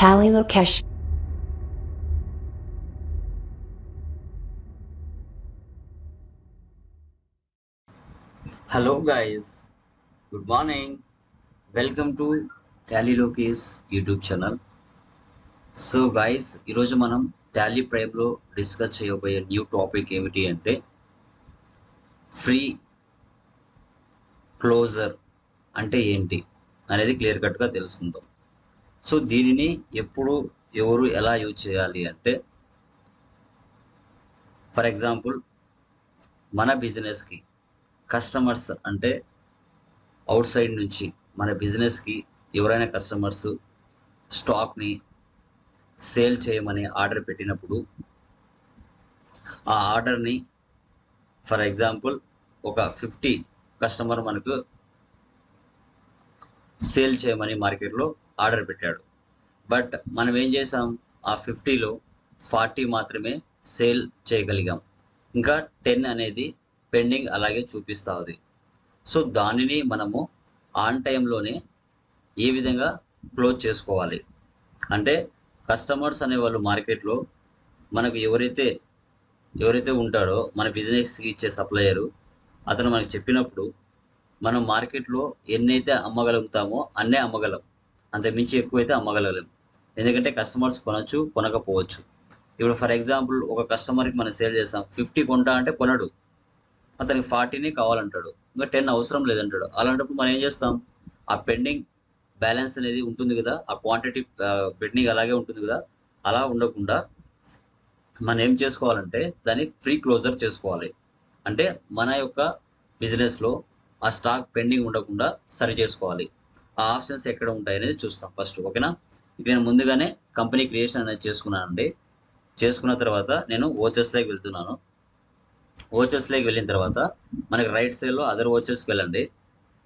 Tally Lokesh hello guys, good morning welcome to Tally Lokesh YouTube channel so guys ఈరోజు మనం Tally ప్రైమ్లో discuss చేయబోయే new topic ఏమిటి అంటే ఫ్రీ క్లోజర్ అంటే ఏంటి అనేది క్లియర్ కట్గా తెలుసుకుందాం. సో దీనిని ఎప్పుడు ఎవరు ఎలా యూజ్ చేయాలి అంటే ఫర్ ఎగ్జాంపుల్ మన బిజినెస్కి కస్టమర్స్ అంటే అవుట్ సైడ్ నుంచి మన బిజినెస్కి ఎవరైనా కస్టమర్స్ స్టాక్ని సేల్ చేయమని ఆర్డర్ పెట్టినప్పుడు ఆ ఆర్డర్ని ఫర్ ఎగ్జాంపుల్ ఒక ఫిఫ్టీ కస్టమర్ మనకు సేల్ చేయమని మార్కెట్లో ఆర్డర్ పెట్టాడు. బట్ మనం ఏం చేసాం? ఆ ఫిఫ్టీలో ఫార్టీ మాత్రమే సేల్ చేయగలిగాం. ఇంకా టెన్ అనేది పెండింగ్ అలాగే చూపిస్తూ ఉంది. సో దానిని మనము ఆన్ టైంలోనే ఏ విధంగా క్లోజ్ చేసుకోవాలి? అంటే కస్టమర్స్ అనేవాళ్ళు మార్కెట్లో మనకు ఎవరైతే ఎవరైతే ఉంటాడో మన బిజినెస్కి ఇచ్చే సప్లయరు అతను మనకు చెప్పినప్పుడు మనం మార్కెట్లో ఎన్నైతే అమ్మగలుగుతామో అన్నే అమ్మగలం. అంత మించి ఎక్కువైతే అమ్మగలగలేం ఎందుకంటే కస్టమర్స్ కొనచ్చు కొనకపోవచ్చు. ఇప్పుడు ఫర్ ఎగ్జాంపుల్ ఒక కస్టమర్కి మనం సేల్ చేస్తాం ఫిఫ్టీ కొంటా అంటే కొనడు. అతనికి ఫార్టీనే కావాలంటాడు. ఇంకా టెన్ అవసరం లేదంటాడు. అలాంటప్పుడు మనం ఏం చేస్తాం? ఆ పెండింగ్ బ్యాలెన్స్ అనేది ఉంటుంది కదా ఆ క్వాంటిటీ పెండింగ్ అలాగే ఉంటుంది కదా అలా ఉండకుండా మనం ఏం చేసుకోవాలంటే దాన్ని ఫ్రీ క్లోజర్ చేసుకోవాలి. అంటే మన యొక్క బిజినెస్లో ఆ స్టాక్ పెండింగ్ ఉండకుండా సరి చేసుకోవాలి. ఆ ఆప్షన్స్ ఎక్కడ ఉంటాయి అనేది చూస్తాం ఫస్ట్ ఓకేనా? ఇక నేను ముందుగానే కంపెనీ క్రియేషన్ అనేది చేసుకున్నానండి. చేసుకున్న తర్వాత నేను ఓచర్స్లోకి వెళ్తున్నాను. ఓచర్స్లోకి వెళ్ళిన తర్వాత మనకి రైట్ సైడ్లో అదర్ ఓచర్స్కి వెళ్ళండి.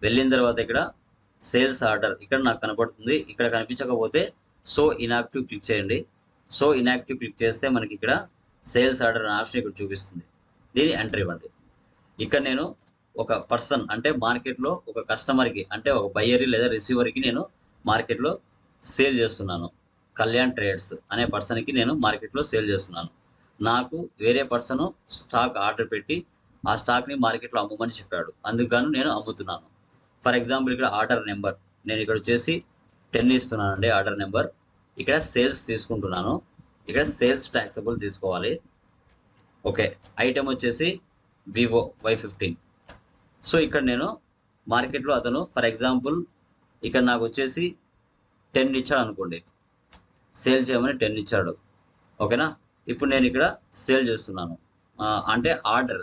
వెళ్ళిన తర్వాత ఇక్కడ సేల్స్ ఆర్డర్ ఇక్కడ నాకు కనపడుతుంది. ఇక్కడ కనిపించకపోతే సో ఇన్యాక్టివ్ క్లిక్ చేయండి. సో ఇన్యాక్టివ్ క్లిక్ చేస్తే మనకి ఇక్కడ సేల్స్ ఆర్డర్ అనే ఆప్షన్ ఇక్కడ చూపిస్తుంది. దీన్ని ఎంటర్ ఇవ్వండి. ఇక్కడ నేను ఒక పర్సన్ అంటే మార్కెట్లో ఒక కస్టమర్కి అంటే ఒక బయ్యర్కి లేదా రిసీవర్కి నేను మార్కెట్లో సేల్ చేస్తున్నాను. కళ్యాణ్ ట్రేడ్స్ అనే పర్సన్కి నేను మార్కెట్లో సేల్ చేస్తున్నాను. నాకు వేరే పర్సన్ స్టాక్ ఆర్డర్ పెట్టి ఆ స్టాక్ని మార్కెట్లో అమ్మమని చెప్పాడు. అందుకు నేను అమ్ముతున్నాను. ఫర్ ఎగ్జాంపుల్ ఇక్కడ ఆర్డర్ నెంబర్ నేను ఇక్కడ వచ్చేసి టెన్ ఇస్తున్నానండి ఆర్డర్ నెంబర్ ఇక్కడ సేల్స్ తీసుకుంటున్నాను. ఇక్కడ సేల్స్ ట్యాక్సబుల్ తీసుకోవాలి. ఓకే ఐటెం వచ్చేసి వివో వై ఫిఫ్టీన్ సో ఇక్కడ నేను మార్కెట్లో అతను ఫర్ ఎగ్జాంపుల్ ఇక్కడ నాకు వచ్చేసి టెన్ ఇచ్చాడు అనుకోండి. సేల్ చేయమని టెన్ ఇచ్చాడు. ఓకేనా? ఇప్పుడు నేను ఇక్కడ సేల్ చేస్తున్నాను. అంటే ఆర్డర్.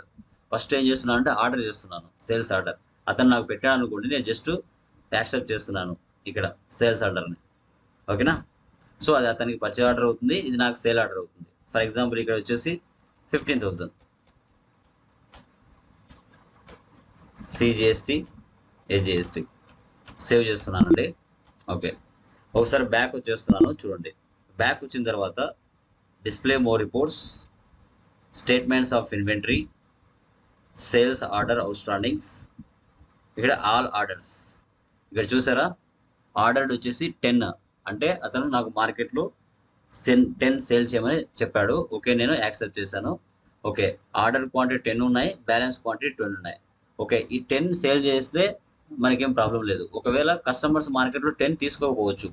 ఫస్ట్ ఏం చేస్తున్నాను అంటే ఆర్డర్ చేస్తున్నాను సేల్స్ ఆర్డర్. అతను నాకు పెట్టాడు అనుకోండి నేను జస్ట్ యాక్సెప్ట్ చేస్తున్నాను ఇక్కడ సేల్స్ ఆర్డర్ని. ఓకేనా? సో అది అతనికి పర్చేజ్ ఆర్డర్ అవుతుంది ఇది నాకు సేల్ ఆర్డర్ అవుతుంది. ఫర్ ఎగ్జాంపుల్ ఇక్కడ వచ్చేసి fifteen thousand CGST AGST save చేస్తున్నానండి. ఓకే. ఒకసారి బ్యాక్ వచ్చేస్తున్నాను చూడండి. బ్యాక్ వచ్చిన తర్వాత display more reports statements of inventory sales order outstandings ఇక్కడ ఆల్ ఆర్డర్స్ ఇక్కడ చూసారా? ఆర్డర్ వచ్చేసి టెన్ అంటే అతను నాకు మార్కెట్లో సెన్ టెన్ సేల్ చేయమని చెప్పాడు. ఓకే నేను యాక్సెప్ట్ చేశాను. ఓకే. ఆర్డర్ క్వాంటిటీ టెన్ ఉన్నాయి బ్యాలెన్స్ క్వాంటిటీ టెన్ ఉన్నాయి. ఓకే ఈ టెన్ సేల్ చేస్తే మనకేం ప్రాబ్లం లేదు. ఒకవేళ కస్టమర్స్ మార్కెట్లో టెన్ తీసుకోకపోవచ్చు.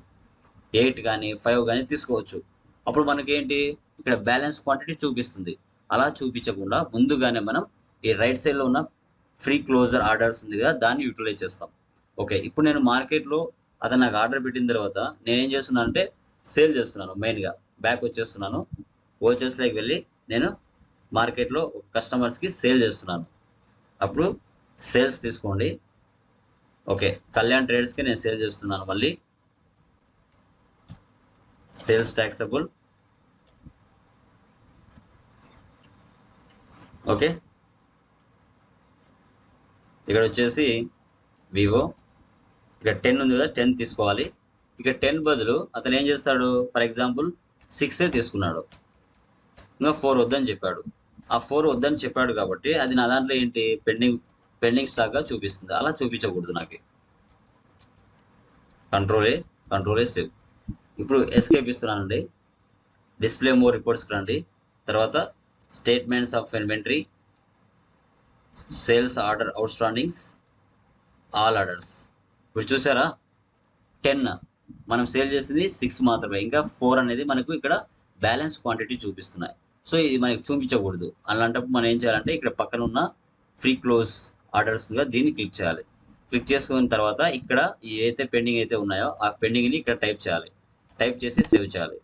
ఎయిట్ కానీ ఫైవ్ కానీ తీసుకోవచ్చు. అప్పుడు మనకేంటి? ఇక్కడ బ్యాలెన్స్ క్వాంటిటీ చూపిస్తుంది. అలా చూపించకుండా ముందుగానే మనం ఈ రైట్ సైడ్లో ఉన్న ఫ్రీ క్లోజర్ ఆర్డర్స్ ఉంది కదా దాన్ని యూటిలైజ్ చేస్తాం. ఓకే ఇప్పుడు నేను మార్కెట్లో అతను నాకు ఆర్డర్ పెట్టిన తర్వాత నేను ఏం చేస్తున్నాను అంటే సేల్ చేస్తున్నాను మెయిన్గా. బ్యాక్ వచ్చేస్తున్నాను. ఓచెస్లోకి వెళ్ళి నేను మార్కెట్లో కస్టమర్స్కి సేల్ చేస్తున్నాను. అప్పుడు సేల్స్ తీసుకోండి. ఓకే కళ్యాణ్ ట్రేడ్స్కి నేను సేల్ చేస్తున్నాను మళ్ళీ. Sales taxable. ఓకే. ఇక్కడ వచ్చేసి వివో. ఇక్కడ టెన్ ఉంది కదా టెన్ తీసుకోవాలి. ఇక టెన్ బదులు అతను ఏం చేస్తాడు? ఫర్ ఎగ్జాంపుల్ సిక్సే తీసుకున్నాడు. ఇంకా ఫోర్ వద్దని చెప్పాడు. ఆ ఫోర్ వద్దని చెప్పాడు కాబట్టి అది నా దాంట్లో ఏంటి? పెండింగ్ పెండింగ్ స్టాక్గా చూపిస్తుంది. అలా చూపించకూడదు నాకు. Control A control A save ఇప్పుడు ఎస్కేప్ ఇస్తున్నానండి. డిస్ప్లే మోర్ రిపోర్ట్స్కి రండి. తర్వాత statements of inventory sales order outstandings all orders ఇప్పుడు చూసారా? టెన్ మనం సేల్ చేసింది సిక్స్ మాత్రమే. ఇంకా ఫోర్ అనేది మనకు ఇక్కడ బ్యాలెన్స్ క్వాంటిటీ చూపిస్తున్నాయి. సో ఇది మనకి చూపించకూడదు. అలాంటప్పుడు మనం ఏం చేయాలంటే ఇక్కడ పక్కన ఉన్న ఫ్రీ క్లోజ్ ఆర్డర్స్గా దీన్ని క్లిక్ చేయాలి. క్లిక్ చేసుకున్న తర్వాత ఇక్కడ ఏదైతే పెండింగ్ అయితే ఉన్నాయో ఆ పెండింగ్ని ఇక్కడ టైప్ చేయాలి. టైప్ చేసి సేవ్ చేయాలి.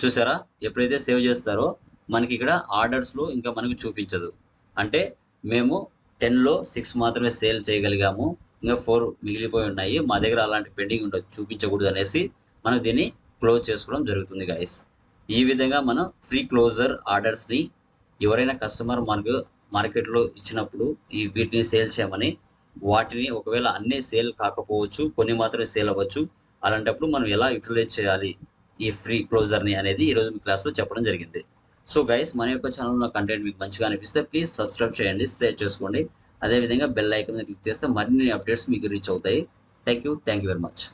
చూసారా? ఎప్పుడైతే సేవ్ చేస్తారో మనకి ఇక్కడ ఆర్డర్స్లో ఇంకా మనకు చూపించదు. అంటే మేము టెన్లో సిక్స్ మాత్రమే సేల్ చేయగలిగాము. ఇంకా ఫోర్ మిగిలిపోయి ఉన్నాయి. మా దగ్గర అలాంటి పెండింగ్ ఉండదు చూపించకూడదు అనేసి మనం దీన్ని క్లోజ్ చేసుకోవడం జరుగుతుంది గైస్ ఈ విధంగా మనం ఫ్రీ క్లోజర్ ఆర్డర్స్ని ఎవరైనా కస్టమర్ మనకు మార్కెట్లో ఇచ్చినప్పుడు ఈ వీటిని సేల్ చేయమని వాటిని ఒకవేళ అన్నీ సేల్ కాకపోవచ్చు కొన్ని మాత్రమే సేల్ అవ్వచ్చు. అలాంటప్పుడు మనం ఎలా యూటిలైజ్ చేయాలి? ఈ ఫ్రీ క్లోజర్ని అనేది ఈరోజు మీ క్లాస్లో చెప్పడం జరిగింది. సో గైస్ మన యొక్క ఛానల్లో కంటెంట్ మీకు మంచిగా అనిపిస్తే ప్లీజ్ సబ్స్క్రైబ్ చేయండి షేర్ చేసుకోండి. అదేవిధంగా బెల్ ఐకన్ క్లిక్ చేస్తే మరిన్ని అప్డేట్స్ మీకు రీచ్ అవుతాయి. Thank you thank you very much.